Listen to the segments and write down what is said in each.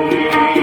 Amen.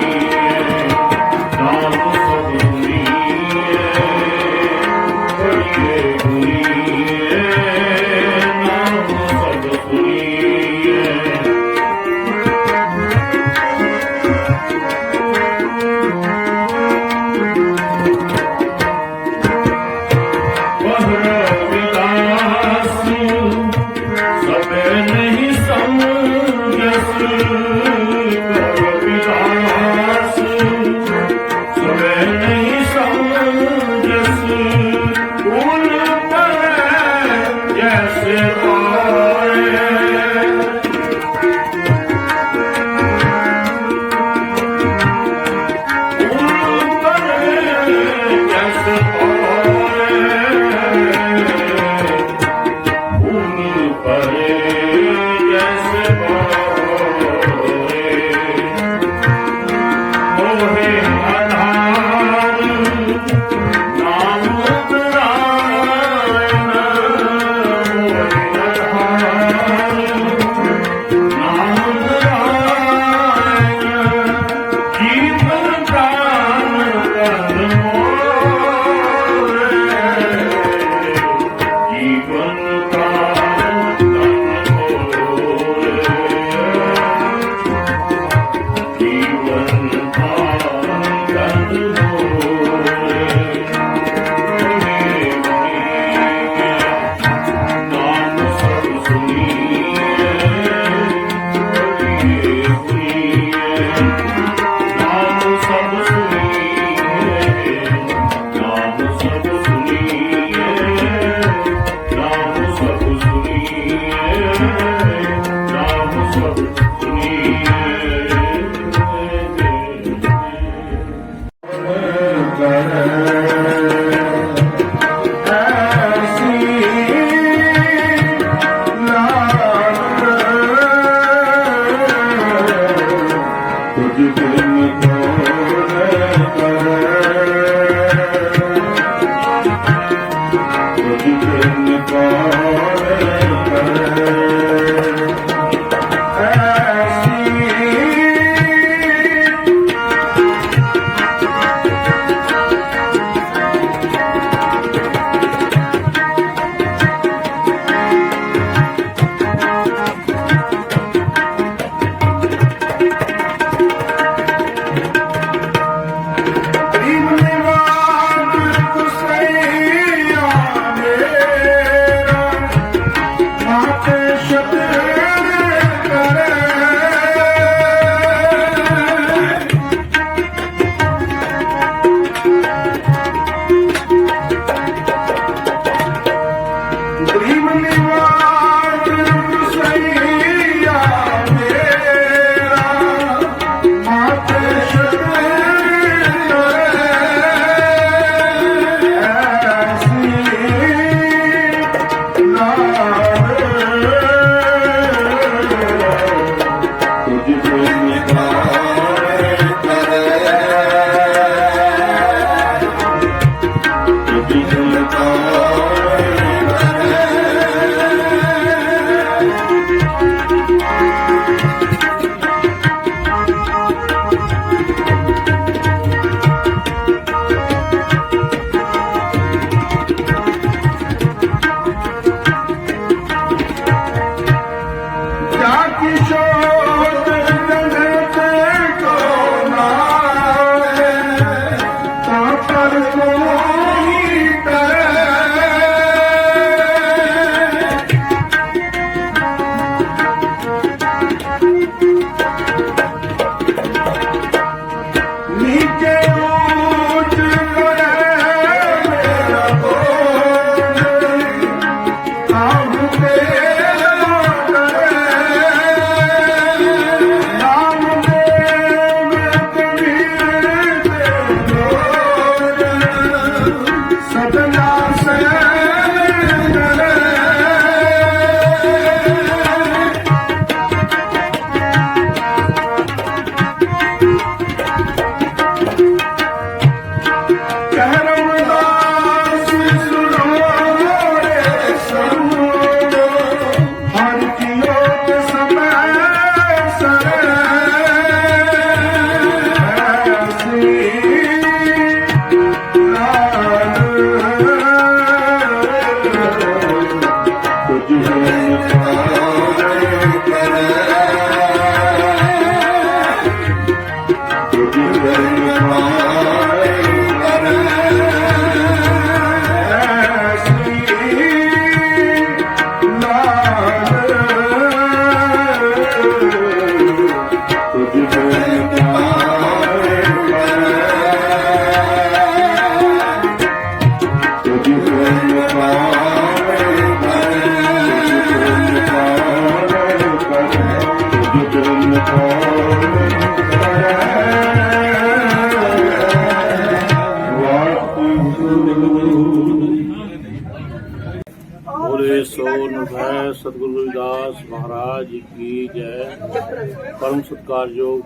ਪਰਮ ਸਤਿਕਾਰਯੋਗ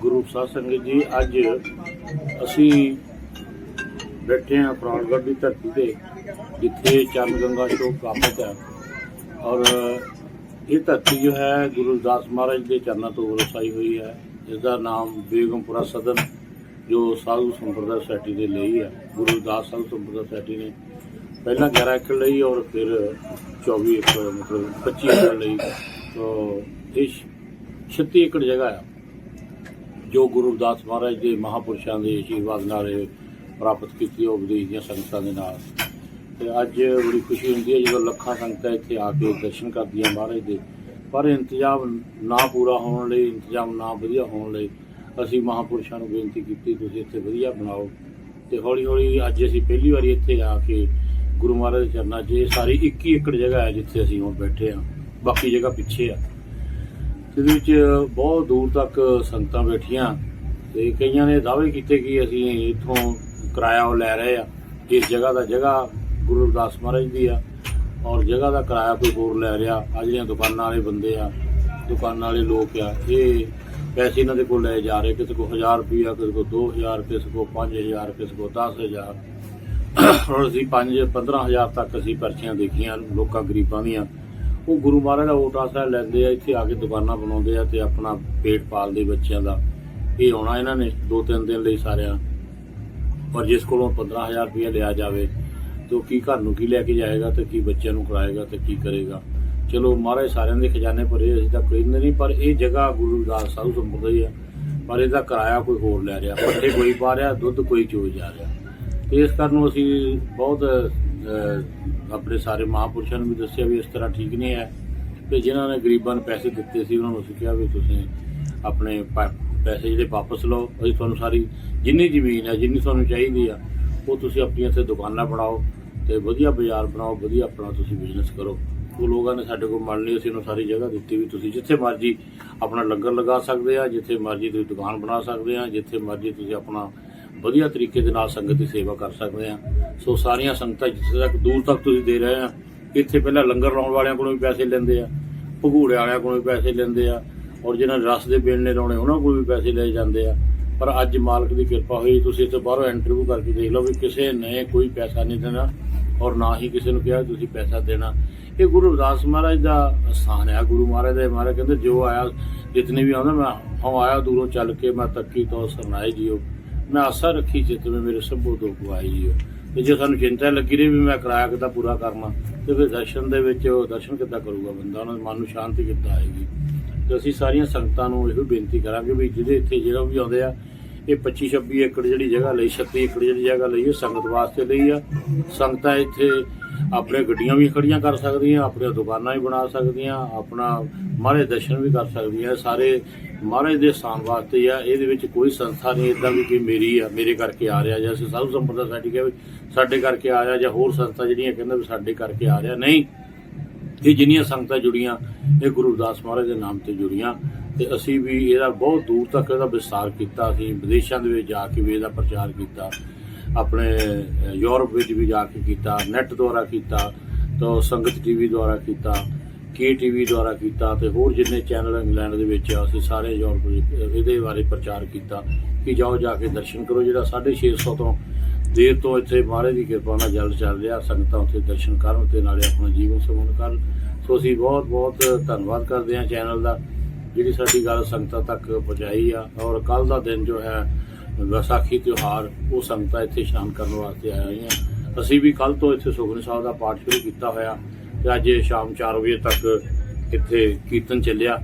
ਗੁਰੂ ਸਾਹਿਬ ਸੰਗਤ ਜੀ, ਅੱਜ ਅਸੀਂ ਬੈਠੇ ਹਾਂ ਪ੍ਰਾਣਗੜ੍ਹ ਦੀ ਧਰਤੀ ਤੇ, ਜਿੱਥੇ ਚਰਨ ਗੰਗਾ ਸ਼ੋਕ ਪ੍ਰਾਪਤ ਹੈ। ਔਰ ਇਹ ਧਰਤੀ ਜੋ ਹੈ, ਗੁਰੂ ਰਵਿਦਾਸ ਮਹਾਰਾਜ ਦੇ ਚਰਨਾਂ ਤੋਂ ਵਰਸਾਈ ਹੋਈ ਹੈ। ਇਸ ਦਾ ਨਾਮ ਬੇਗਮਪੁਰਾ ਸਦਨ, ਜੋ ਸਾਧੂ ਸੰਪਰਦਾ ਸੋਸਾਇਟੀ ਦੇ ਲਈ ਹੈ। ਗੁਰੂ ਦਾਸ ਸਾਧੂ ਸੰਪਰਦਾ ਸੋਸਾਇਟੀ ਨੇ ਪਹਿਲਾਂ 11 ਏਕੜ ਲਈ ਔਰ ਫਿਰ 24 ਏਕੜ, ਮਤਲਬ 25 ਏਕੜ ਲਈ। ਤੋ ਇਹ 36 ਏਕੜ ਜਗ੍ਹਾ ਆ। ਜੋ ਗੁਰੂ ਰਵਿਦਾਸ ਮਹਾਰਾਜ ਦੇ ਮਹਾਪੁਰਸ਼ਾਂ ਦੇ ਆਸ਼ੀਰਵਾਦ ਨਾਲ ਇਹ ਪ੍ਰਾਪਤ ਕੀਤੀ, ਉਹ ਵਿਦੇਸ਼ ਦੀਆਂ ਸੰਗਤਾਂ ਦੇ ਨਾਲ। ਤੇ ਅੱਜ ਬੜੀ ਖੁਸ਼ੀ ਹੁੰਦੀ ਹੈ ਜਦੋਂ ਲੱਖਾਂ ਸੰਗਤਾਂ ਇੱਥੇ ਆ ਕੇ ਦਰਸ਼ਨ ਕਰਦੀਆਂ ਮਹਾਰਾਜ ਦੇ। ਪਰ ਇੰਤਜ਼ਾਮ ਨਾ ਪੂਰਾ ਹੋਣ ਲਈ, ਇੰਤਜ਼ਾਮ ਨਾ ਵਧੀਆ ਹੋਣ ਲਈ ਅਸੀਂ ਮਹਾਪੁਰਸ਼ਾਂ ਨੂੰ ਬੇਨਤੀ ਕੀਤੀ, ਤੁਸੀਂ ਇੱਥੇ ਵਧੀਆ ਬਣਾਓ। ਤੇ ਹੌਲੀ ਹੌਲੀ ਅੱਜ ਅਸੀਂ ਪਹਿਲੀ ਵਾਰੀ ਇੱਥੇ ਆ ਕੇ ਗੁਰੂ ਮਹਾਰਾਜ ਦੇ ਚਰਨਾਂ 'ਚ ਇਹ ਸਾਰੀ 21 ਏਕੜ ਜਗ੍ਹਾ ਹੈ ਜਿੱਥੇ ਅਸੀਂ ਹੁਣ ਬੈਠੇ ਹਾਂ। ਬਾਕੀ ਜਗ੍ਹਾ ਪਿੱਛੇ ਆ। ਜਿਹਦੇ ਵਿੱਚ ਬਹੁਤ ਦੂਰ ਤੱਕ ਸੰਗਤਾਂ ਬੈਠੀਆਂ ਤੇ ਕਈਆਂ ਨੇ ਦਾਅਵੇ ਕੀਤੇ ਕਿ ਅਸੀਂ ਇੱਥੋਂ ਕਿਰਾਇਆ ਉਹ ਲੈ ਰਹੇ ਆ ਇਸ ਜਗ੍ਹਾ ਦਾ ਜਗ੍ਹਾ ਗੁਰੂ ਰਵਿਦਾਸ ਮਹਾਰਾਜ ਦੀ ਆ, ਔਰ ਜਗ੍ਹਾ ਦਾ ਕਿਰਾਇਆ ਕੋਈ ਹੋਰ ਲੈ ਰਿਹਾ ਆ ਜਿਹੜੀਆਂ ਦੁਕਾਨਾਂ ਵਾਲੇ ਬੰਦੇ ਆ, ਦੁਕਾਨਾਂ ਵਾਲੇ ਲੋਕ ਆ, ਇਹ ਪੈਸੇ ਇਹਨਾਂ ਦੇ ਕੋਲ ਲੈ ਜਾ ਰਹੇ, ਕਿਸੇ ਕੋਲ 1000 ਰੁਪਈਆ, ਕਿਸੇ ਕੋਲ 2000 ਕਿਸੇ ਕੋਲ 5000 ਕਿਸੇ ਕੋਲ 10000 ਔਰ ਅਸੀਂ 5 15000 ਤੱਕ ਅਸੀਂ ਪਰਚੀਆਂ ਦੇਖੀਆਂ ਲੋਕਾਂ ਗਰੀਬਾਂ ਦੀਆਂ। ਉਹ ਗੁਰੂ ਮਹਾਰਾਜ ਦਾ ਓਟ ਆਸਰਾ ਲੈਂਦੇ ਆ, ਇੱਥੇ ਆ ਕੇ ਦੁਕਾਨਾਂ ਬਣਾਉਂਦੇ ਆ ਤੇ ਆਪਣਾ ਪੇਟ ਪਾਲਦੇ ਬੱਚਿਆਂ ਦਾ। ਇਹ ਆਉਣਾ ਇਹਨਾਂ ਨੇ ਦੋ ਤਿੰਨ ਦਿਨ ਲਈ ਸਾਰਿਆਂ। ਪਰ ਜਿਸ ਕੋਲੋਂ 15000 ਰੁਪਏ ਲਿਆ ਜਾਵੇ, ਤੇ ਉਹ ਕੀ ਘਰ ਨੂੰ ਕੀ ਲੈ ਕੇ ਜਾਏਗਾ ਤੇ ਕੀ ਬੱਚਿਆਂ ਨੂੰ ਖਿਲਾਏਗਾ ਤੇ ਕੀ ਕਰੇਗਾ। ਚਲੋ ਮਹਾਰਾਜ ਸਾਰਿਆਂ ਦੇ ਖਜ਼ਾਨੇ ਭਰੇ ਅਸੀਂ ਤਾਂ ਕਹਿੰਦੇ ਨਹੀਂ, ਪਰ ਇਹ ਜਗ੍ਹਾ ਗੁਰੂ ਰਵਿਦਾਸ ਸਾਧੂ ਸੰਪਰਦਾ ਹੀ ਆ, ਪਰ ਇਹਦਾ ਕਿਰਾਇਆ ਕੋਈ ਹੋਰ ਲੈ ਰਿਹਾ। ਪੱਠੇ ਕੋਈ ਪਾ ਰਿਹਾ, ਦੁੱਧ ਕੋਈ ਚੋਈ ਜਾ ਰਿਹਾ। ਇਸ ਕਾਰਨ ਅਸੀਂ ਬਹੁਤ ਆਪਣੇ ਸਾਰੇ ਮਹਾਂਪੁਰਸ਼ਾਂ ਨੂੰ ਵੀ ਦੱਸਿਆ ਵੀ ਇਸ ਤਰ੍ਹਾਂ ਠੀਕ ਨਹੀਂ ਹੈ ਤੇ ਜਿਨ੍ਹਾਂ ਨੇ ਗਰੀਬਾਂ ਨੂੰ ਪੈਸੇ ਦਿੱਤੇ ਸੀ, ਉਹਨਾਂ ਨੂੰ ਅਸੀਂ ਕਿਹਾ ਵੀ ਤੁਸੀਂ ਆਪਣੇ ਪਾ- ਪੈਸੇ ਜਿਹੜੇ ਵਾਪਸ ਲਓ, ਅਸੀਂ ਤੁਹਾਨੂੰ ਸਾਰੀ ਜਿੰਨੀ ਜ਼ਮੀਨ ਹੈ, ਜਿੰਨੀ ਤੁਹਾਨੂੰ ਚਾਹੀਦੀ ਆ, ਉਹ ਤੁਸੀਂ ਆਪਣੀਆਂ ਇੱਥੇ ਦੁਕਾਨਾਂ ਬਣਾਓ ਤੇ ਵਧੀਆ ਬਾਜ਼ਾਰ ਬਣਾਓ, ਵਧੀਆ ਆਪਣਾ ਤੁਸੀਂ ਬਿਜ਼ਨਸ ਕਰੋ। ਉਹ ਲੋਕਾਂ ਨੇ ਸਾਡੇ ਕੋਲ ਮੰਨ ਲਈ ਅਸੀਂ ਉਹਨੂੰ ਸਾਰੀ ਜਗ੍ਹਾ ਦਿੱਤੀ ਵੀ ਤੁਸੀਂ ਜਿੱਥੇ ਮਰਜ਼ੀ ਆਪਣਾ ਲੰਗਰ ਲਗਾ ਸਕਦੇ ਆ, ਜਿੱਥੇ ਮਰਜ਼ੀ ਤੁਸੀਂ ਦੁਕਾਨ ਬਣਾ ਸਕਦੇ ਆ, ਜਿੱਥੇ ਮਰਜ਼ੀ ਤੁਸੀਂ ਆਪਣਾ ਵਧੀਆ ਤਰੀਕੇ ਦੇ ਨਾਲ ਸੰਗਤ ਦੀ ਸੇਵਾ ਕਰ ਸਕਦੇ ਆ। ਸੋ ਸਾਰੀਆਂ ਸੰਗਤਾਂ ਜਿੱਥੇ ਤੱਕ ਦੂਰ ਤੱਕ ਤੁਸੀਂ ਦੇ ਰਹੇ ਆ, ਇੱਥੇ ਪਹਿਲਾਂ ਲੰਗਰ ਲਾਉਣ ਵਾਲਿਆਂ ਕੋਲੋਂ ਵੀ ਪੈਸੇ ਲੈਂਦੇ ਆ, ਭਗੂੜੇ ਵਾਲਿਆਂ ਕੋਲੋਂ ਵੀ ਪੈਸੇ ਲੈਂਦੇ ਆ, ਔਰ ਜਿਹਨਾਂ ਨੇ ਰਸ ਦੇ ਬੇਲਣੇ ਲਾਉਣੇ ਉਹਨਾਂ ਕੋਲ ਵੀ ਪੈਸੇ ਲਏ ਜਾਂਦੇ ਆ। ਪਰ ਅੱਜ ਮਾਲਕ ਦੀ ਕਿਰਪਾ ਹੋਈ, ਤੁਸੀਂ ਇੱਥੇ ਬਾਹਰੋਂ ਇੰਟਰਵਿਊ ਕਰਕੇ ਦੇਖ ਲਓ ਵੀ ਕਿਸੇ ਨੇ ਕੋਈ ਪੈਸਾ ਨਹੀਂ ਦੇਣਾ, ਔਰ ਨਾ ਹੀ ਕਿਸੇ ਨੂੰ ਕਿਹਾ ਤੁਸੀਂ ਪੈਸਾ ਦੇਣਾ। ਇਹ ਗੁਰੂ ਰਵਿਦਾਸ ਮਹਾਰਾਜ ਦਾ ਸਥਾਨ ਹੈ ਗੁਰੂ ਮਹਾਰਾਜ ਦੇ ਮਹਾਰਾਜ ਕਹਿੰਦੇ, ਜੋ ਆਇਆ, ਜਿਤਨੇ ਵੀ ਆਉਂਦਾ, ਮੈਂ ਹਉ ਆਇਆ ਦੂਰੋਂ ਚੱਲ ਕੇ, ਮੈਂ ਤੱਕੀ ਤੋਂ ਸਰਨਾਏ ਜੀਓ। ਮੈਂ ਆਸਾ ਰੱਖੀ ਚਿੱਤ ਵਿੱਚ ਮੇਰੇ ਸਭੋ ਤੋਂ ਪੁਆਈ ਜੀਓ ਤੇ ਜੇ ਸਾਨੂੰ ਚਿੰਤਾ ਲੱਗੀ ਰਹੀ ਵੀ ਮੈਂ ਕਿਰਾਇਆ ਕਿੱਦਾਂ ਪੂਰਾ ਕਰਨਾ ਤੇ ਫਿਰ ਦਰਸ਼ਨ ਦੇ ਵਿੱਚ ਉਹ ਦਰਸ਼ਨ ਕਿੱਦਾਂ ਕਰੂਗਾ ਬੰਦਾ? ਉਹਨਾਂ ਦੇ ਮਨ ਨੂੰ ਸ਼ਾਂਤੀ ਕਿੱਦਾਂ ਆਏਗੀ? ਤੇ ਅਸੀਂ ਸਾਰੀਆਂ ਸੰਗਤਾਂ ਨੂੰ ਇਹੋ ਬੇਨਤੀ ਕਰਾਂਗੇ ਵੀ ਜਿਹਦੇ ਇੱਥੇ ਜਿਹੜਾ ਵੀ ਆਉਂਦੇ ਆ, ਇਹ 25 26 ਏਕੜ ਜਿਹੜੀ ਜਗ੍ਹਾ ਲਈ 36 ਏਕੜ ਜਿਹੜੀ ਜਗ੍ਹਾ ਲਈ, ਇਹ ਸੰਗਤ ਵਾਸਤੇ ਲਈ ਆ। ਸੰਗਤਾਂ ਇੱਥੇ ਆਪਣੇ ਗੱਡੀਆਂ ਵੀ ਖੜੀਆਂ ਕਰ ਸਕਦੀਆਂ, ਆਪਣੀਆਂ ਦੁਕਾਨਾਂ ਵੀ ਬਣਾ ਸਕਦੀਆਂ, ਆਪਣਾ ਮਹਾਰਾਜ ਦਰਸ਼ਨ ਵੀ ਕਰ ਸਕਦੀਆਂ। ਸਾਰੇ ਮਹਾਰਾਜ ਦੇ ਸਥਾਨ ਵਾਸਤੇ ਆ, ਇਹਦੇ ਵਿੱਚ ਕੋਈ ਸੰਸਥਾ ਨਹੀਂ ਇਦਾਂ ਵੀ ਕਿ ਮੇਰੀ ਆ, ਮੇਰੇ ਕਰਕੇ ਆ ਰਿਹਾ ਜਾਂ ਅਸੀਂ ਸਾਧੂ ਸੰਪਰਦਾ ਸਾਡੀ ਕਹੇ ਸਾਡੇ ਕਰਕੇ ਆ ਰਿਹਾ ਜਾਂ ਹੋਰ ਸੰਸਥਾ ਜਿਹੜੀਆਂ ਕਹਿੰਦਾ ਵੀ ਸਾਡੇ ਕਰਕੇ ਆ ਰਿਹਾ, ਨਹੀਂ। ਇਹ ਜਿੰਨੀਆਂ ਸੰਗਤਾਂ ਜੁੜੀਆਂ, ਇਹ ਗੁਰੂ ਰਵਿਦਾਸ ਮਹਾਰਾਜ ਦੇ ਨਾਮ ਤੇ ਜੁੜੀਆਂ ਤੇ ਅਸੀਂ ਵੀ ਇਹਦਾ ਬਹੁਤ ਦੂਰ ਤੱਕ ਇਹਦਾ ਵਿਸਤਾਰ ਕੀਤਾ, ਅਸੀਂ ਵਿਦੇਸ਼ਾਂ ਦੇ ਵਿੱਚ ਜਾ ਕੇ ਵੀ ਇਹਦਾ ਪ੍ਰਚਾਰ ਕੀਤਾ, ਆਪਣੇ ਯੂਰਪ ਵਿੱਚ ਵੀ ਜਾ ਕੇ ਕੀਤਾ, ਨੈਟ ਦੁਆਰਾ ਕੀਤਾ, ਤਾਂ ਸੰਗਤ ਟੀਵੀ ਦੁਆਰਾ ਕੀਤਾ ਕੇ ਟੀਵੀ ਦੁਆਰਾ ਕੀਤਾ ਤੇ ਹੋਰ ਜਿੰਨੇ ਚੈਨਲ ਇੰਗਲੈਂਡ ਦੇ ਵਿੱਚ ਆ, ਅਸੀਂ ਸਾਰੇ ਯੂਰਪ ਇਹਦੇ ਬਾਰੇ ਪ੍ਰਚਾਰ ਕੀਤਾ ਕਿ ਜਾਓ ਜਾ ਕੇ ਦਰਸ਼ਨ ਕਰੋ ਜਿਹੜਾ 650 ਤੋਂ ਦੇਰ ਤੋਂ ਇੱਥੇ ਮਹਾਰਾਜ ਦੀ ਕਿਰਪਾ ਨਾਲ ਜਲ ਚੱਲ ਰਿਹਾ ਸੰਗਤਾਂ ਉੱਥੇ ਦਰਸ਼ਨ ਕਰਨ ਤੇ ਨਾਲੇ ਆਪਣਾ ਜੀਵਨ ਸਮੂਨ ਕਰਨ। ਸੋ ਅਸੀਂ ਬਹੁਤ ਬਹੁਤ ਧੰਨਵਾਦ ਕਰਦੇ ਹਾਂ ਚੈਨਲ ਦਾ ਜਿਹੜੀ ਸਾਡੀ ਗੱਲ ਸੰਗਤਾਂ ਤੱਕ ਪਹੁੰਚਾਈ ਆ। ਔਰ ਕੱਲ ਦਾ ਦਿਨ ਜੋ ਹੈ ਵਿਸਾਖੀ ਤਿਉਹਾਰ ਉਹ ਸੰਗਤਾਂ ਇੱਥੇ ਇਸ਼ਨਾਨ ਕਰਨ ਵਾਸਤੇ ਆਏ ਹੋਈਆਂ। ਅਸੀਂ ਵੀ ਕੱਲ ਤੋਂ ਇੱਥੇ ਸੁਖਨ ਸਾਹਿਬ ਦਾ ਪਾਠ ਸ਼ੁਰੂ ਕੀਤਾ ਹੋਇਆ। ਤੇ ਅੱਜ ਸ਼ਾਮ 4 ਵਜੇ ਤੱਕ ਇੱਥੇ ਕੀਰਤਨ ਚੱਲਿਆ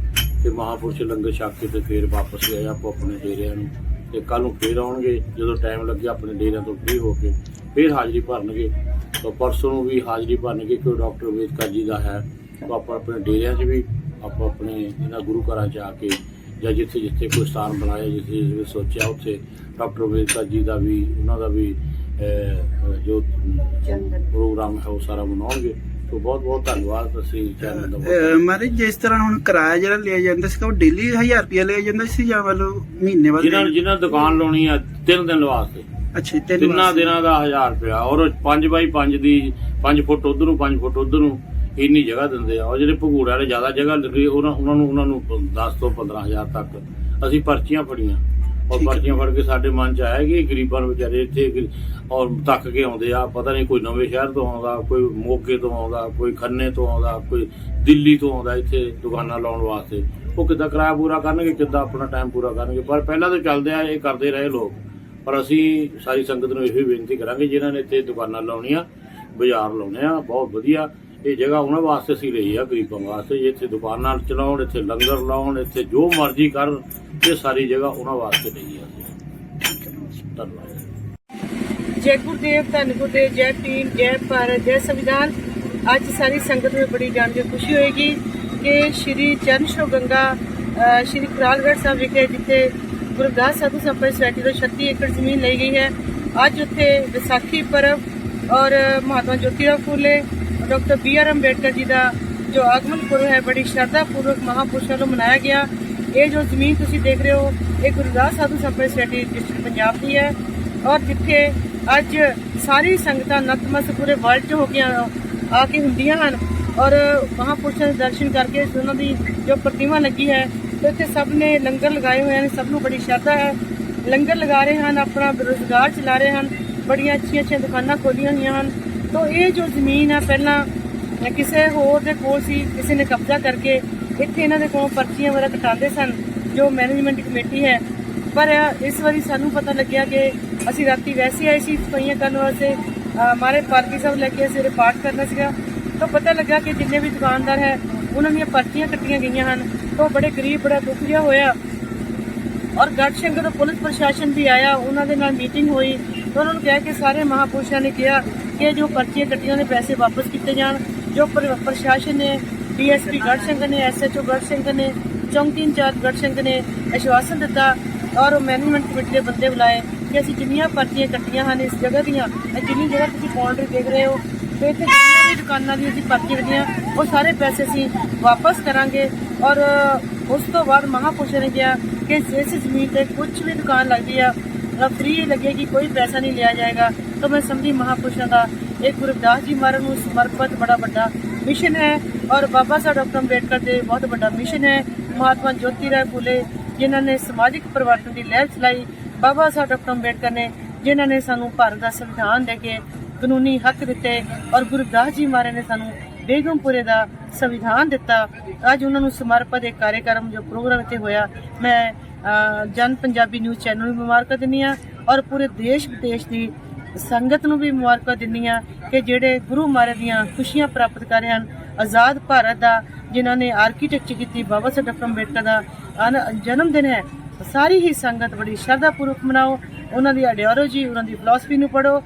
ਤੇ ਮਹਾਪੁਰਸ਼ ਲੰਗਰ ਛਕ ਕੇ ਤੇ ਫੇਰ ਵਾਪਸ ਗਏ ਆਪੋ ਆਪਣੇ ਡੇਰਿਆਂ ਨੂੰ। ਤੇ ਕੱਲ ਨੂੰ ਫੇਰ ਆਉਣਗੇ ਜਦੋਂ ਟਾਈਮ ਲੱਗਿਆ ਆਪਣੇ ਡੇਰਿਆਂ ਤੋਂ ਫ੍ਰੀ ਹੋ ਕੇ ਫੇਰ ਹਾਜ਼ਰੀ ਭਰਨਗੇ। ਤਾਂ ਪਰਸੋਂ ਨੂੰ ਵੀ ਹਾਜ਼ਰੀ ਭਰਨਗੇ ਕਿ ਡਾਕਟਰ ਵੇਦਕਰ ਜੀ ਦਾ ਹੈ। ਤਾਂ ਆਪਾਂ ਆਪਣੇ ਡੇਰਿਆਂ 'ਚ ਵੀ ਆਪਾਂ ਆਪਣੇ ਇਹਨਾਂ ਗੁਰੂ ਘਰਾਂ 'ਚ ਆ ਕੇ ਜਾਂ ਜਿੱਥੇ ਜਿੱਥੇ ਕੋਈ ਸਥਾਨ ਬਣਾਇਆ ਜਿੱਥੇ ਜਿੱਥੇ ਸੋਚਿਆ ਉੱਥੇ ਡਾਕਟਰ ਵੇਦਕਰ ਜੀ ਦਾ ਵੀ ਉਹਨਾਂ ਦਾ ਵੀ ਜੋ ਪ੍ਰੋਗਰਾਮ ਹੈ ਉਹ ਸਾਰਾ ਮਨਾਉਣਗੇ। ਤੋਂ ਬਹੁਤ ਬਹੁਤ ਧੰਨਵਾਦ ਅਸੀਂ ਚੈਨਲ ਦਾ ਬਹੁਤ- ਮਾਰੇ ਜਿਸ ਤਰ੍ਹਾਂ ਹੁਣ ਕਿਰਾਇਆ ਜਿਹੜਾ ਲਿਆ ਜਾਂਦਾ ਸੀ ਉਹ ਡੇਲੀ 1000 ਰੁਪਇਆ ਲਿਆ ਜਾਂਦਾ ਸੀ ਜਾਂ ਵੱਲੋਂ ਮਹੀਨੇ ਬਾਅਦ ਜਿਨ੍ਹਾਂ ਜਿਨ੍ਹਾਂ ਦੁਕਾਨ ਲਾਉਣੀ ਆ ਤਿੰਨ ਦਿਨ ਵਾਸਤੇ। ਅੱਛਾ ਤਿੰਨ ਤਿੰਨਾਂ। ਦਿਨਾਂ ਦਾ 1000 ਰੁਪਇਆ। ਔਰ 5 ਬਾਈ 5 ਦੀ 5 ਫੁੱਟ ਉਧਰ ਨੂੰ 5 ਫੁੱਟ ਉਧਰ ਨੂੰ ਇੰਨੀ ਜਗ੍ਹਾ ਦਿੰਦੇ ਆ। ਔਰ ਜਿਹੜੇ ਭਗੂੜੇ ਵਾਲੇ ਜ਼ਿਆਦਾ ਜਗ੍ਹਾ ਲੱਗੀ ਉਹਨਾਂ ਨੂੰ ਉਹਨਾਂ ਨੂੰ 10 ਤੋਂ 15000 ਤੱਕ ਅਸੀਂ ਪਰਚੀਆਂ ਫੜੀਆਂ। ਔਰ। ਪਰਚੀਆਂ ਫੜ ਕੇ ਸਾਡੇ ਮਨ ਚ ਆਇਆ ਕਿ ਗਰੀਬਾਂ ਨੂੰ ਵਿਚਾਰੇ ਇੱਥੇ ਔਰ ਤੱਕ ਕੇ ਆਉਂਦੇ ਆ ਪਤਾ ਨਹੀਂ ਕੋਈ ਨਵੇਂ ਸ਼ਹਿਰ ਤੋਂ ਆਉਂਦਾ ਕੋਈ ਮੋਗੇ ਤੋਂ ਆਉਂਦਾ ਕੋਈ ਖੰਨੇ ਤੋਂ ਆਉਂਦਾ ਕੋਈ ਦਿੱਲੀ ਤੋਂ ਆਉਂਦਾ ਇੱਥੇ ਦੁਕਾਨਾਂ ਲਾਉਣ ਵਾਸਤੇ। ਉਹ ਕਿੱਦਾਂ ਕਿਰਾਇਆ ਪੂਰਾ ਕਰਨਗੇ ਕਿੱਦਾਂ ਆਪਣਾ ਟਾਈਮ ਪੂਰਾ ਕਰਨਗੇ? ਪਰ ਪਹਿਲਾਂ ਤਾਂ ਚੱਲਦੇ ਆ ਇਹ ਕਰਦੇ ਰਹੇ ਲੋਕ। ਪਰ ਅਸੀਂ ਸਾਰੀ ਸੰਗਤ ਨੂੰ ਇਹੋ ਹੀ ਬੇਨਤੀ ਕਰਾਂਗੇ ਜਿਨ੍ਹਾਂ ਨੇ ਇੱਥੇ ਦੁਕਾਨਾਂ ਲਾਉਣੀਆਂ ਬਾਜ਼ਾਰ ਲਾਉਣੇ ਆ ਬਹੁਤ ਵਧੀਆ। ਇਹ ਜਗ੍ਹਾ ਉਹਨਾਂ ਵਾਸਤੇ ਅਸੀਂ ਲਈ ਆ ਗਰੀਬਾਂ ਵਾਸਤੇ। ਇੱਥੇ ਦੁਕਾਨਾਂ ਚਲਾਉਣ ਇੱਥੇ ਲੰਗਰ ਲਾਉਣ ਇੱਥੇ ਜੋ ਮਰਜ਼ੀ ਕਰਨ। ਇਹ ਸਾਰੀ ਜਗ੍ਹਾ ਉਹਨਾਂ ਵਾਸਤੇ ਲਈ ਆ ਧੰਨਵਾਦ। ਜੈ ਗੁਰਦੇਵ, ਧੰਨ ਗੁਰਦੇਵ, ਜੈ ਭੀਮ, ਜੈ ਭਾਰਤ, ਜੈ ਸੰਵਿਧਾਨ। ਅੱਜ ਸਾਰੀ ਸੰਗਤ ਨੂੰ ਬੜੀ ਜਾਣ ਕੇ ਖੁਸ਼ੀ ਹੋਏਗੀ ਕਿ ਸ਼੍ਰੀ ਚਰਨ ਗੰਗਾ ਸ਼੍ਰੀ ਖੁਰਾਲਗੜ੍ਹ ਸਾਹਿਬ ਵਿਖੇ, ਜਿੱਥੇ ਗੁਰਦਾਸ ਸਾਧੂ ਸੰਪਰਕ ਸੁਸਾਇਟੀ ਤੋਂ 36 ਏਕੜ ਜ਼ਮੀਨ ਲਈ ਗਈ ਹੈ, ਅੱਜ ਉੱਥੇ ਵਿਸਾਖੀ ਪਰਵ ਔਰ Mahatma Jyotirao Phule, doctor B R Ambedkar ji ਦਾ ਜੋ ਆਗਮਨ ਪੁਰਬ ਹੈ, ਬੜੀ ਸ਼ਰਧਾ ਪੂਰਵਕ ਮਹਾਪੁਰਸ਼ਾਂ ਨੂੰ ਮਨਾਇਆ ਗਿਆ। ਇਹ ਜੋ ਜ਼ਮੀਨ ਤੁਸੀਂ ਦੇਖ ਰਹੇ ਹੋ, ਇਹ ਗੁਰਦਾਸ ਸਾਧੂ ਸੰਪਰਕ ਸੁਸਾਇਟੀ ਡਿਸਟ੍ਰਿਕਟ ਪੰਜਾਬ ਦੀ ਹੈ ਔਰ ਜਿੱਥੇ ਅੱਜ ਸਾਰੀ ਸੰਗਤਾਂ ਨਤਮਸਤਕ ਪੂਰੇ ਵਰਲਡ 'ਚ ਹੋ ਕੇ ਆ ਕੇ ਹੁੰਦੀਆਂ ਹਨ ਔਰ ਮਹਾਪੁਰਸ਼ਾਂ ਦੇ ਦਰਸ਼ਨ ਕਰਕੇ ਉਹਨਾਂ ਦੀ ਜੋ ਪ੍ਰਤਿਮਾ ਲੱਗੀ ਹੈ ਤੇ ਉੱਥੇ ਸਭ ਨੇ ਲੰਗਰ ਲਗਾਏ ਹੋਏ ਹਨ, ਸਭ ਨੂੰ ਬੜੀ ਸ਼ਰਧਾ ਹੈ। ਲੰਗਰ ਲਗਾ ਰਹੇ ਹਨ, ਆਪਣਾ ਰੋਜ਼ਗਾਰ ਚਲਾ ਰਹੇ ਹਨ, ਬੜੀਆਂ ਅੱਛੀਆਂ ਅੱਛੀਆਂ ਦੁਕਾਨਾਂ ਖੋਲੀਆਂ ਹੋਈਆਂ ਹਨ। ਤੋਂ ਇਹ ਜੋ ਜ਼ਮੀਨ ਹੈ ਪਹਿਲਾਂ ਕਿਸੇ ਹੋਰ ਦੇ ਕੋਲ ਸੀ, ਕਿਸੇ ਨੇ ਕਬਜ਼ਾ ਕਰਕੇ ਇੱਥੇ ਇਹਨਾਂ ਦੇ ਕੋਲੋਂ ਪਰਚੀਆਂ ਵਗੈਰਾ ਕਟਾਉਂਦੇ ਸਨ, ਜੋ ਮੈਨੇਜਮੈਂਟ ਕਮੇਟੀ ਹੈ। ਪਰ ਇਸ ਵਾਰੀ ਸਾਨੂੰ ਪਤਾ ਲੱਗਿਆ ਕਿ ਅਸੀਂ ਰਾਤੀ ਵੈਸੇ ਆਏ ਸੀ ਸਫਾਈਆਂ ਕਰਨ ਵਾਸਤੇ ਅਹ, ਮਾਰੇ ਪਾਰਟੀ ਸਾਹਿਬ ਲੈ ਕੇ ਅਸੀਂ ਪਾਠ ਕਰਨਾ ਸੀਗਾ। ਤਾਂ ਪਤਾ ਲੱਗਾ ਕਿ ਜਿੰਨੇ ਵੀ ਦੁਕਾਨਦਾਰ ਹੈ, ਉਹਨਾਂ ਦੀਆਂ ਪਰਚੀਆਂ ਕੱਟੀਆਂ ਗਈਆਂ ਹਨ। ਤਾਂ ਉਹ ਬੜੇ ਗਰੀਬ, ਬੜਾ ਦੁੱਖ ਜਿਹਾ ਹੋਇਆ। ਔਰ ਗੜਸ਼ੰਕਰ ਤੋਂ ਪੁਲਿਸ ਪ੍ਰਸ਼ਾਸਨ ਵੀ ਆਇਆ, ਉਹਨਾਂ ਦੇ ਨਾਲ ਮੀਟਿੰਗ ਹੋਈ। ਤਾਂ ਉਹਨਾਂ ਨੂੰ ਕਿਹਾ ਕਿ ਸਾਰੇ ਮਹਾਪੁਰਸ਼ਾਂ ਨੇ ਕਿਹਾ ਕਿ ਜੋ ਪਰਚੀਆਂ ਕੱਟੀਆਂ ਨੇ ਪੈਸੇ ਵਾਪਸ ਕੀਤੇ ਜਾਣ। ਜੋ ਪ੍ਰਸ਼ਾਸਨ ਨੇ ਡੀਐਸਪੀ ਗੜਸ਼ੰਕਰ ਨੇ ਐਸਐਚਓ ਗੜਸ਼ੰਕਰ ਨੇ ਚੌਂਕੀ ਇੰਚਾਰਜ ਗੜਸ਼ੰਕਰ ਨੇ ਆਸ਼ਵਾਸਨ ਦਿੱਤਾ ਔਰ ਮੈਨੇਜਮੈਂਟ ਕਮੇਟੀ ਦੇ ਬੰਦੇ ਬੁਲਾਏ ਕਿ ਅਸੀਂ ਜਿੰਨੀਆਂ ਪਰਚੀਆਂ ਕੱਟੀਆਂ ਹਨ ਇਸ ਜਗ੍ਹਾ ਦੀਆਂ ਜਿੰਨੀ ਜਗ੍ਹਾ ਤੁਸੀਂ ਬਾਉਂਡਰੀ ਦੇਖ ਰਹੇ ਹੋ, ਤੇ ਇੱਥੇ ਜਿੰਨੀਆਂ ਵੀ ਦੁਕਾਨਾਂ ਦੀਆਂ ਅਸੀਂ ਪਰਚੀਆਂ ਕੱਟੀਆਂ, ਉਹ ਸਾਰੇ ਪੈਸੇ ਅਸੀਂ ਵਾਪਸ ਕਰਾਂਗੇ ਔਰ ਉਸ ਤੋਂ ਬਾਅਦ ਮਹਾਪੁਰਸ਼ਾਂ ਨੇ ਕਿਹਾ ਕਿ ਇਸ ਜ਼ਮੀਨ ਤੇ ਕੁਝ ਵੀ ਦੁਕਾਨ ਲੱਗਦੀ ਆ ਫ੍ਰੀ ਲੱਗੇਗੀ, ਕੋਈ ਪੈਸਾ ਨਹੀਂ ਲਿਆ ਜਾਏਗਾ, ਤਾਂ ਮੈਂ ਸਮਝੀ ਮਹਾਪੁਰਸ਼ਾਂ ਦਾ, ਇਹ ਗੁਰਦਾਸ ਜੀ ਮਹਾਰਾਜ ਨੂੰ ਸਮਰਪਿਤ ਬੜਾ ਵੱਡਾ ਮਿਸ਼ਨ ਹੈ ਔਰ ਬਾਬਾ ਸਾਹਿਬ ਡਾਕਟਰ ਅੰਬੇਡਕਰ ਦੇ ਬਹੁਤ ਵੱਡਾ ਮਿਸ਼ਨ ਹੈ ਮਹਾਤਮਾ ਜੋਤੀ ਰਾਏ ਫੁਲੇ ਜਿਨ੍ਹਾਂ ਨੇ ਸਮਾਜਿਕ ਪਰਿਵਰਤਨ ਦੀ ਲਹਿਰ ਚਲਾਈ ਬਾਬਾ ਸਾਹਿਬ ਡਾਕਟਰ ਅੰਬੇਡਕਰ ਨੇ ਜਿਨ੍ਹਾਂ ਨੇ ਸਾਨੂੰ ਭਾਰਤ ਦਾ ਸੰਵਿਧਾਨ ਦੇ ਕੇ ਕਾਨੂੰਨੀ ਹੱਕ ਦਿੱਤੇ ਔਰ ਗੁਰਦਾਸ ਜੀ ਮਹਾਰਾਜ ਨੇ ਸਾਨੂੰ ਬੇਗਮਪੁਰੇ ਦਾ ਸੰਵਿਧਾਨ ਦਿੱਤਾ ਅੱਜ ਉਹਨਾਂ ਨੂੰ ਸਮਰਪਿਤ ਇੱਕ ਕਾਰਜਕ੍ਰਮ ਜੋ ਪ੍ਰੋਗਰਾਮ ਇੱਥੇ ਹੋਇਆ ਮੈਂ ਜਨ ਪੰਜਾਬੀ ਨਿਊਜ਼ ਚੈਨਲ ਨੂੰ ਮੁਬਾਰਕ ਦਿੰਦੀ ਹਾਂ ਔਰ ਪੂਰੇ ਦੇਸ਼ ਵਿਦੇਸ਼ ਦੀ ਸੰਗਤ ਨੂੰ ਵੀ ਮੁਬਾਰਕਾਂ ਦਿੰਦੀ ਹਾਂ ਕਿ ਜਿਹੜੇ ਗੁਰੂ ਮਹਾਰਾਜ ਦੀਆਂ ਖੁਸ਼ੀਆਂ ਪ੍ਰਾਪਤ ਕਰ ਰਹੇ ਹਨ। ਆਜ਼ਾਦ ਭਾਰਤ ਦਾ ਜਿਨ੍ਹਾਂ ਨੇ ਆਰਕੀਟੈਕਚਰ ਕੀਤੀ ਬਾਬਾ ਸਾਹਿਬ ਡਾਕਟਰ ਅੰਬੇਡਕਰ ਦਾ ਅਨ- ਜਨਮ ਦਿਨ ਹੈ। ਸਾਰੀ ਹੀ ਸੰਗਤ ਬੜੀ ਸ਼ਰਧਾ ਪੂਰਵਕ ਮਨਾਓ। ਉਹਨਾਂ ਦੀ ਆਈਡੀਓਲੋਜੀ ਉਹਨਾਂ ਦੀ ਫਿਲਾਸਫੀ ਨੂੰ ਪੜੋ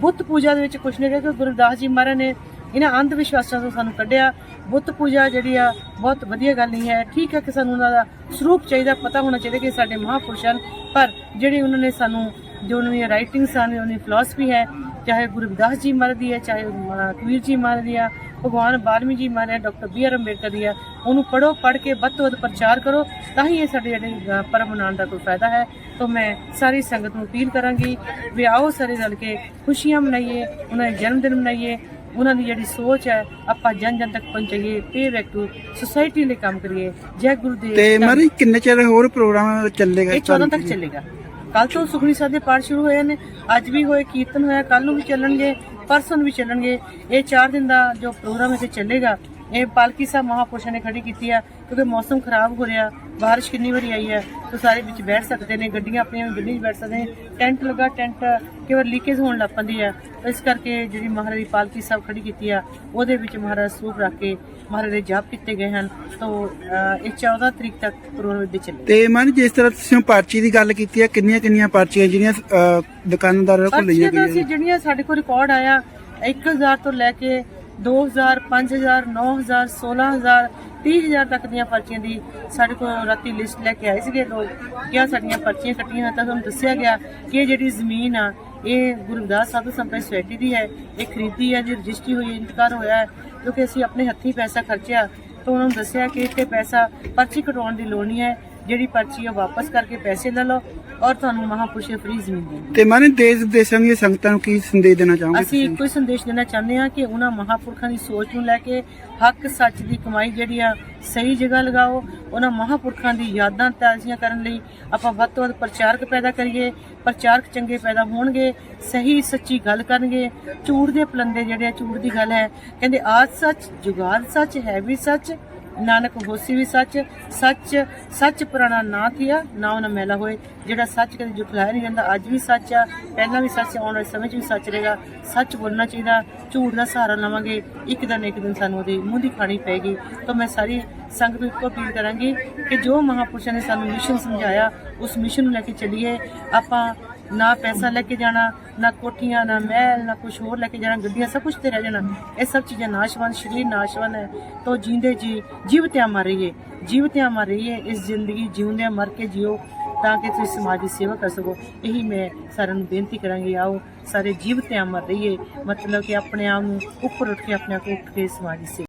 ਬੁੱਤ ਪੂਜਾ ਦੇ ਵਿੱਚ ਕੁਛ ਨਹੀਂ ਕਿ ਗੁਰਦਾਸ ਜੀ ਮਹਾਰਾਜ ਨੇ ਇਹਨਾਂ ਅੰਧ ਵਿਸ਼ਵਾਸਾਂ ਤੋਂ ਸਾਨੂੰ ਕੱਢਿਆ। ਬੁੱਤ ਪੂਜਾ ਜਿਹੜੀ ਆ ਬਹੁਤ ਵਧੀਆ ਗੱਲ ਨਹੀਂ ਹੈ। ਠੀਕ ਹੈ ਕਿ ਸਾਨੂੰ ਉਹਨਾਂ ਦਾ ਸਰੂਪ ਚਾਹੀਦਾ ਪਤਾ ਹੋਣਾ ਚਾਹੀਦਾ ਕਿ ਸਾਡੇ ਮਹਾਪੁਰਸ਼ਾਂ ਨੇ, ਪਰ ਜਿਹੜੀ ਉਹਨਾਂ ਨੇ ਸਾਨੂੰ ਜੋ ਉਹਨਾਂ ਦੀਆਂ ਰਾਈਟਿੰਗਸ ਹਨ ਉਹਨਾਂ ਦੀ ਫਿਲਾਸਫੀ ਹੈ ਚਾਹੇ ਗੁਰੂ ਰਵਿਦਾਸ ਜੀ ਮਹਾਰਾਜ ਦੀ ਹੈ ਚਾਹੇ ਅਹ, ਕਬੀਰ ਜੀ ਮਹਾਰਾਜ ਦੀ ਆ ਭਗਵਾਨ ਬਾਰਮੀ ਜੀ ਮਹਾਰਾਜ ਡਾਕਟਰ ਬੀ ਆਰ ਅੰਬੇਡਕਰ ਦੀ ਆ ਉਹਨੂੰ ਪੜੋ ਪੜ ਕੇ ਵੱਧ ਤੋਂ ਵੱਧ ਪ੍ਰਚਾਰ ਕਰੋ ਤਾਂ ਹੀ ਇਹ ਸਾਡੇ ਜਿਹੜੇ ਮਨਾਉਣ ਦਾ ਕੋਈ ਫਾਇਦਾ ਹੈ। ਤਾਂ ਮੈਂ ਸਾਰੀ ਸੰਗਤ ਨੂੰ ਅਪੀਲ ਕਰਾਂਗੀ ਵੀ ਆਓ ਸਾਰੇ ਰਲ ਕੇ ਖੁਸ਼ੀਆਂ ਮਨਾਈਏ ਉਹਨਾਂ ਦੇ ਜਨਮ ਦਿਨ ਮਨਾਈਏ ਉਹਨਾਂ ਦੀ ਜਿਹੜੀ ਸੋਚ ਹੈ ਆਪਾਂ ਜਨ ਜਨ ਤੱਕ ਪਹੁੰਚਾਈਏ ਪੇ ਬੈਕ ਟੂ ਸੁਸਾਇਟੀ ਲਈ ਕੰਮ ਕਰੀਏ। ਜੈ ਗੁਰਦੇਵ ਤੇ ਮਹਾਰਾਜ ਕਿੰਨੇ ਚਿਰ ਹੋਰ ਪ੍ਰੋਗਰਾਮ ਚੱਲੇਗਾ ਇਹ 14 ਤੱਕ ਚੱਲੇਗਾ। ਕੱਲ ਤੋਂ ਸੁਖਣੀ ਸਾਹਿਬ ਦੇ ਪਾਠ ਸ਼ੁਰੂ ਹੋਏ ਨੇ, ਅੱਜ ਵੀ ਹੋਏ, ਕੀਰਤਨ ਹੋਇਆ ਕੱਲ ਨੂੰ ਵੀ ਚੱਲਣਗੇ, ਪਰਸੋਂ ਨੂੰ ਵੀ ਚੱਲਣਗੇ। ਇਹ 4 ਦਿਨ ਦਾ ਜੋ ਪ੍ਰੋਗਰਾਮ ਇੱਥੇ ਚੱਲੇਗਾ, ਇਹ ਪਾਲਕੀ ਸਾਹਿਬ ਮਹਾਪੁਰਸ਼ਾਂ ਨੇ ਖੜੀ ਕੀਤੀ ਆ, ਕਿਉਂਕਿ ਮੌਸਮ ਖਰਾਬ ਹੋ ਰਿਹਾ। ਬਾਰਿਸ਼ ਕਿੰਨੀ ਵਾਰੀ ਆਈ ਹੈ ਤਾਂ ਸਾਰੇ ਵਿੱਚ ਬੈਠ ਸਕਦੇ ਨੇ ਗੱਡੀਆਂ ਆਪਣੀਆਂ ਗੱਡੀ 'ਚ ਬੈਠ ਸਕਦੇ ਨੇ। ਟੈਂਟ ਲੱਗਾ ਟੈਂਟ ਕਈ ਵਾਰ ਲੀਕੇਜ ਹੋਣ ਲੱਗ ਪੈਂਦੀ ਆ ਇਸ ਕਰਕੇ ਜਿਹੜੀ ਮਹਾਰਾਜ ਦੀ ਪਾਲਕੀ ਸਾਹਿਬ ਖੜੀ ਕੀਤੀ ਆ ਉਹਦੇ ਵਿੱਚ ਮਹਾਰਾਜ ਸਰੂਪ ਰੱਖ ਕੇ ਮਹਾਰਾਜ ਦੇ ਜਾਪ ਕੀਤੇ ਗਏ ਹਨ। ਤਾਂ ਇਹ 14 ਤਰੀਕ ਤੱਕ ਪ੍ਰੋਗਰਾਮ ਦੇ ਚੱਲੇਗਾ ਤੇ ਮਨ ਜਿਸ ਤਰ੍ਹਾਂ ਤੁਸੀਂ ਪਰਚੀ ਦੀ ਗੱਲ ਕੀਤੀ ਹੈ ਕਿੰਨੀਆਂ ਕਿੰਨੀਆਂ ਪਰਚੀਆਂ ਜਿਹੜੀਆਂ ਦੁਕਾਨਦਾਰਾਂ ਕੋਲ ਲਈਆਂ ਪਰਚੀਆਂ ਤਾਂ ਅਸੀਂ ਗਈਆਂ ਜਿਹੜੀਆਂ ਸਾਡੇ ਕੋਲ ਰਿਕਾਰਡ ਆਇਆ 1000 ਤੋਂ ਲੈ ਕੇ 2000 5000 9000 16000 30000 ਤੱਕ ਦੀਆਂ ਪਰਚੀਆਂ ਦੀ ਸਾਡੇ ਕੋਲ ਰਾਤੀ ਲਿਸਟ ਲੈ ਕੇ ਆਏ ਸੀਗੇ ਲੋਕ ਕਿਹਾ ਸਾਡੀਆਂ ਪਰਚੀਆਂ ਕੱਟੀਆਂ ਹੋਈਆਂ ਤਾਂ ਤੁਹਾਨੂੰ ਦੱਸਿਆ ਗਿਆ ਕਿ ਇਹ ਜਿਹੜੀ ਜ਼ਮੀਨ ਆ, ਇਹ ਗੁਰਦਾਸ ਸਾਧੂ ਸੰਪਰਦਾਇ ਸੁਸਾਇਟੀ ਦੀ ਹੈ, ਇਹ ਖਰੀਦੀ ਹੈ ਜੀ ਰਜਿਸਟਰੀ ਹੋਈ ਇੰਤਕਾਰ ਹੋਇਆ ਹੈ, ਕਿਉਂਕਿ ਅਸੀਂ ਆਪਣੇ ਹੱਥੀਂ ਪੈਸਾ ਖਰਚਿਆ ਤਾਂ ਉਹਨਾਂ ਨੂੰ ਦੱਸਿਆ ਕਿ ਇੱਥੇ ਪੈਸਾ ਪਰਚੀ ਕਟਵਾਉਣ ਦੀ ਲੋੜ ਨਹੀਂ ਹੈ ਜਿਹੜੀ ਪਰਚੀ ਹੈ ਵਾਪਸ ਕਰਕੇ ਪੈਸੇ ਲੈ ਲਓ ਔਰ ਤੁਹਾਨੂੰ ਮਹਾਪੁਰਸ਼ ਫ੍ਰੀ ਜ਼ਮੀਨ ਦੇਣਗੇ ਤੇ ਮਨ ਦੇਸ਼ ਵਿਦੇਸ਼ਾਂ ਦੀਆਂ ਸੰਗਤਾਂ ਨੂੰ ਕੀ ਸੰਦੇਸ਼ ਦੇਣਾ ਚਾਹੋਗੇ ਅਸੀਂ ਇੱਕੋ ਹੀ ਸੰਦੇਸ਼ ਦੇਣਾ ਚਾਹੁੰਦੇ ਹਾਂ ਕਿ ਉਹਨਾਂ ਮਹਾਪੁਰਖਾਂ ਦੀ ਸੋਚ ਨੂੰ ਲੈ ਕੇ ਹੱਕ ਸੱਚ ਦੀ ਕਮਾਈ ਜਿਹੜੀ ਆ ਸਹੀ ਜਗ੍ਹਾ ਲਗਾਓ ਉਹਨਾਂ ਮਹਾਪੁਰਖਾਂ ਦੀ ਯਾਦਾਂ ਤਾਜ਼ੀਆਂ ਕਰਨ ਲਈ ਆਪਾਂ ਵੱਧ ਤੋਂ ਵੱਧ ਪ੍ਰਚਾਰਕ ਪੈਦਾ ਕਰੀਏ ਪ੍ਰਚਾਰਕ ਚੰਗੇ ਪੈਦਾ ਹੋਣਗੇ ਸਹੀ ਸੱਚੀ ਗੱਲ ਕਰਨਗੇ। ਝੂਠ ਦੇ ਪਲੰਦੇ ਜਿਹੜੇ ਆ ਝੂਠ ਦੀ ਗੱਲ ਹੈ। ਕਹਿੰਦੇ ਆਦ ਸੱਚ ਜੁਗਾਦ ਸੱਚ ਹੈ ਵੀ ਸੱਚ। ਨਾਨਕ ਹੋਸੀ ਵੀ ਸੱਚ ਸੱਚ ਸੱਚ ਪੁਰਾਣਾ ਨਾ ਥਿਆ ਨਾ ਉਹਨਾਂ ਮੈਲਾ ਹੋਏ। ਜਿਹੜਾ ਸੱਚ ਕਦੇ ਝੁਠਲਾਇਆ ਨਹੀਂ ਜਾਂਦਾ, ਅੱਜ ਵੀ ਸੱਚ ਆ, ਪਹਿਲਾਂ ਵੀ ਸੱਚ, ਆਉਣ ਵਾਲੇ ਸਮੇਂ 'ਚ ਵੀ ਸੱਚ ਰਹੇਗਾ। ਸੱਚ ਬੋਲਣਾ ਚਾਹੀਦਾ, ਝੂਠ ਦਾ ਸਹਾਰਾ ਲਵਾਂਗੇ, ਇੱਕ ਦਿਨ ਇੱਕ ਦਿਨ ਸਾਨੂੰ ਉਹਦੀ ਮੂੰਹ ਦੀ ਖਾਣੀ ਪਏਗੀ ਤਾਂ ਮੈਂ ਸਾਰੀ ਸੰਗਤ ਨੂੰ ਇੱਕੋ ਅਪੀਲ ਕਰਾਂਗੀ ਕਿ ਜੋ ਮਹਾਪੁਰਸ਼ਾਂ ਨੇ ਸਾਨੂੰ ਮਿਸ਼ਨ ਸਮਝਾਇਆ, ਉਸ ਮਿਸ਼ਨ ਨੂੰ ਲੈ ਕੇ ਚੱਲੀਏ। ਆਪਾਂ ਨਾ ਪੈਸਾ ਲੈ ਕੇ ਜਾਣਾ, ਨਾ ਕੋਠੀਆਂ, ਨਾ ਮਹਿਲ, ਨਾ ਕੁਝ ਹੋਰ ਲੈ ਕੇ ਜਾਣਾ, ਗੱਡੀਆਂ, ਸਭ ਕੁਝ ਤੇ ਰਹਿ ਜਾਣਾ। ਇਹ ਸਭ ਚੀਜ਼ਾਂ ਨਾਸ਼ਵਾਨ, ਸ਼ਰੀਰ ਨਾਸ਼ਵਾਨ ਹੈ। ਤਾਂ ਜੀਂਦੇ ਜੀ ਜੀਵਤਿਆਂ ਮਰ ਰਹੀਏ। ਜੀਵਤਿਆਂ ਮਰ ਰਹੀਏ, ਇਸ ਜ਼ਿੰਦਗੀ ਜਿਉਂਦਿਆਂ ਮਰ ਕੇ ਜਿਓ, ਤਾਂ ਕਿ ਤੁਸੀਂ ਸਮਾਜ ਦੀ ਸੇਵਾ ਕਰ ਸਕੋ। ਇਹੀ ਮੈਂ ਸਾਰਿਆਂ ਨੂੰ ਬੇਨਤੀ ਕਰਾਂਗੀ, ਆਓ ਸਾਰੇ ਜੀਵਤਿਆਂ ਮਰ ਰਹੀਏ। ਮਤਲਬ ਕਿ ਆਪਣੇ ਆਪ ਨੂੰ ਉੱਪਰ ਉੱਠ ਕੇ, ਆਪਣੇ ਆਪ ਨੂੰ ਉੱਠ ਕੇ ਸਮਾਜ ਦੀ ਸੇਵਾ